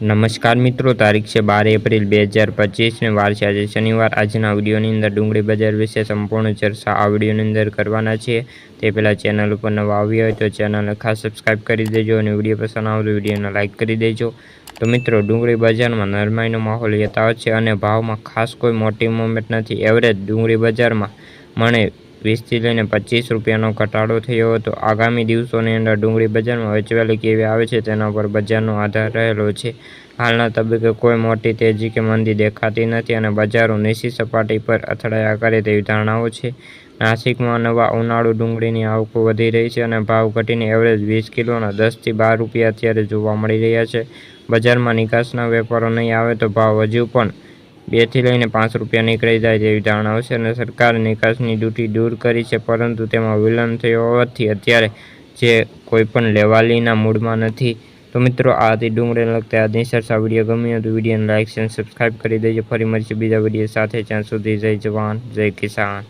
નમસ્કાર મિત્રો, તારીખ છે બાર એપ્રિલ બે હજાર પચીસને વાર છે. આજે શનિવાર. આજના વિડીયોની અંદર ડુંગળી બજાર વિશે સંપૂર્ણ ચર્ચા આ વિડીયોની અંદર કરવાના છે તે પહેલાં ચેનલ ઉપર નવા આવી હોય તો ચેનલને ખાસ સબસ્ક્રાઈબ કરી દેજો અને વીડિયો પસંદ આવે તો વિડીયોને લાઇક કરી દેજો. તો મિત્રો, ડુંગળી બજારમાં નરમાઈનો માહોલ યથાવત છે અને ભાવમાં ખાસ કોઈ મોટી મુવમેન્ટ નથી. એવરેજ ડુંગળી બજારમાં મણે વીસથી લઈને પચીસ રૂપિયાનો ઘટાડો થયો હતો. આગામી દિવસોની અંદર ડુંગળી બજારમાં વેચવાલી કેવી આવે છે તેના પર બજારનો આધાર રહેલો છે. હાલના તબક્કે કોઈ મોટી તેજી કે મંદી દેખાતી નથી અને બજારો નીચી સપાટી પર અથડાયા કરે તેવી ધારણાઓ છે. નાસિકમાં નવા ઉનાળુ ડુંગળીની આવકો વધી રહી છે અને ભાવ ઘટીને એવરેજ વીસ કિલોના દસથી બાર રૂપિયા અત્યારે જોવા મળી રહ્યા છે. બજારમાં નિકાસના વેપારો નહીં આવે તો ભાવ હજુ પણ બેથી લઈને પાંચ રૂપિયા નીકળી જાય તેવી જાણ આવશે અને સરકારે નિકાસની ડ્યુટી દૂર કરી છે, પરંતુ તેમાં વિલંબ થયો હોવાથી અત્યારે જે કોઈ પણ લેવાલીના મૂડમાં નથી. તો મિત્રો આથી ડુંગળીને લગતા આજની ચર્ચા. વીડિયો ગમ્યો તો વિડીયોને લાઇક અને સબસ્ક્રાઈબ કરી દેજો. ફરી મળશે બીજા વીડિયો સાથે. જ્યાં સુધી જય જવાન, જય કિસાન.